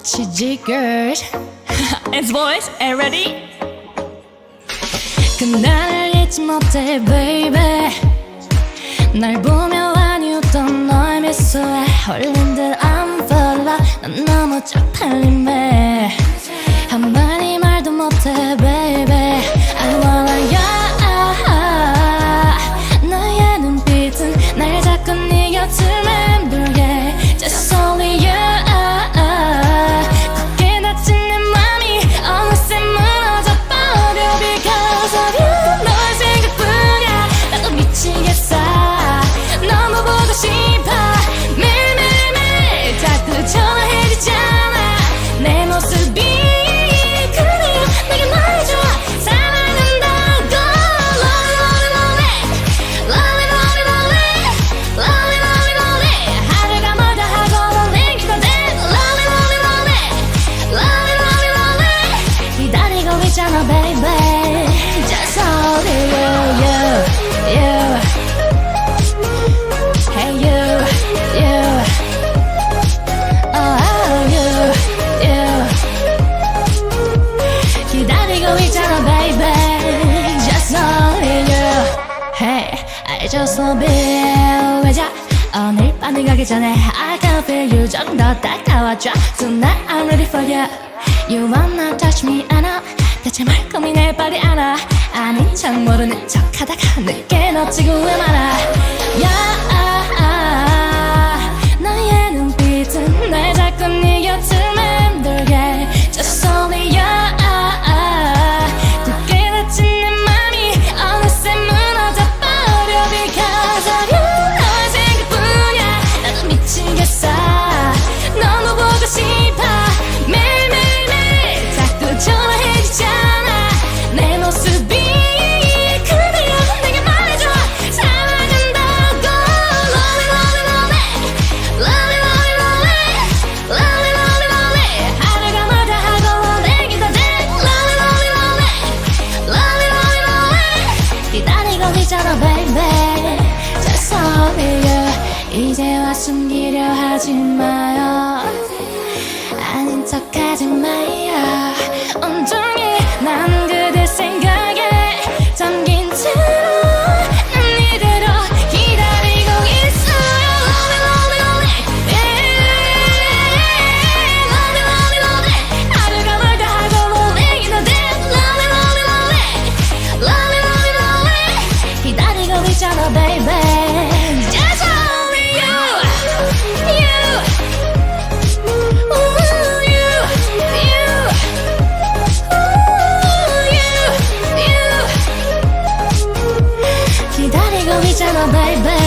what you jiggered It's voice, eh, and ready? 그날을 잊지 못해, baby. 날 보며 아니었던 너의 미소에 홀린 듯 I'm f a l l 난 너무 쫙 달림해. 있잖아 baby Just knowing you Hey I just love you 가자 오늘 밤에 가기 전에 I can feel you 좀 더 다가와줘 Tonight I'm ready for you You wanna touch me I know 대체 말 고민해 빨리 알아 아닌 척 모르는 척하다가 늦게 놓치고 왜 말아 yeah. 이잖아 baby. 죄송해요. 이제 와 숨기려 하지 마요. 아닌 척 하지 마요. 온종일 baby